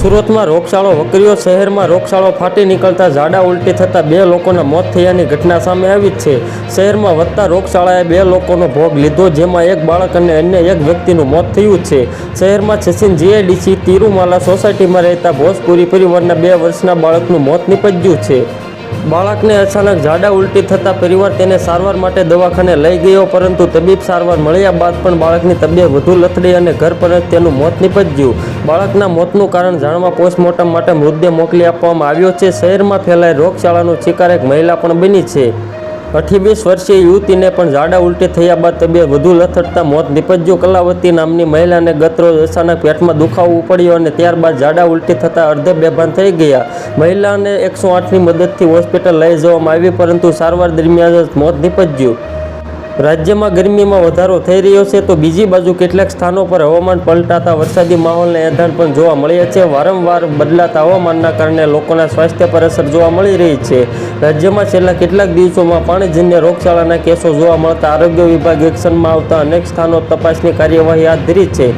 સુરતમાં રોગચાળો વકર્યો, શહેરમાં રોગચાળો ફાટી નીકળતા ઝાડા ઉલટી થતાં બે લોકોના મોત થયાની ઘટના સામે આવી છે. શહેરમાં વધતા રોગચાળાએ બે લોકોનો ભોગ લીધો, જેમાં એક બાળક અને અન્ય એક વ્યક્તિનું મોત થયું છે. શહેરમાં છસીન જીઆઈડીસી તિરુમાલા સોસાયટીમાં રહેતા ભોજપુરી પરિવારના બે વર્ષના બાળકનું મોત નીપજ્યું છે. બાળકને અચાનક ઝાડા ઉલટી થતાં પરિવાર તેને સારવાર માટે દવાખાને લઈ ગયો, પરંતુ તબીબ સારવાર મળ્યા બાદ પણ બાળકની તબિયત વધુ લથડી અને ઘર પર જ તેનું મોત નીપજ્યું. બાળકના મોતનું કારણ જાણવા પોસ્ટમોર્ટમ માટે મૃતદેહ મોકલી આપવામાં આવ્યો છે. શહેરમાં ફેલાય રોગચાળાનો શિકાર એક મહિલા પણ બની છે. અઠ્યાવીસ વર્ષીય યુવતીને પણ ઝાડા ઉલટી થયા બાદ તબિયત વધુ લથડતા મોત નીપજ્યું. કલાવતી નામની મહિલાને ગતરોજ અચાનક પેટમાં દુખાવો ઉપડ્યો અને ત્યારબાદ ઝાડા ઉલટી થતાં અર્ધે બેભાન થઈ ગયા. મહિલાને એકસો આઠની મદદથી હોસ્પિટલ લઈ જવામાં આવી, પરંતુ સારવાર દરમિયાન જ મોત નીપજ્યું. રાજ્યમાં ગરમીમાં વધારો થઈ રહ્યો છે, તો બીજી બાજુ કેટલાક સ્થાનો પર હવામાન પલટાતા વરસાદી માહોલને એંધાણ પણ જોવા મળ્યા છે. વારંવાર બદલાતા હવામાનના કારણે લોકોના સ્વાસ્થ્ય પર અસર જોવા મળી રહી છે. રાજ્યમાં છેલ્લા કેટલાક દિવસોમાં પાણીજન્ય રોગચાળાના કેસો જોવા મળતા આરોગ્ય વિભાગ એક્શનમાં આવતા અનેક સ્થાનો તપાસની કાર્યવાહી હાથ ધરી છે.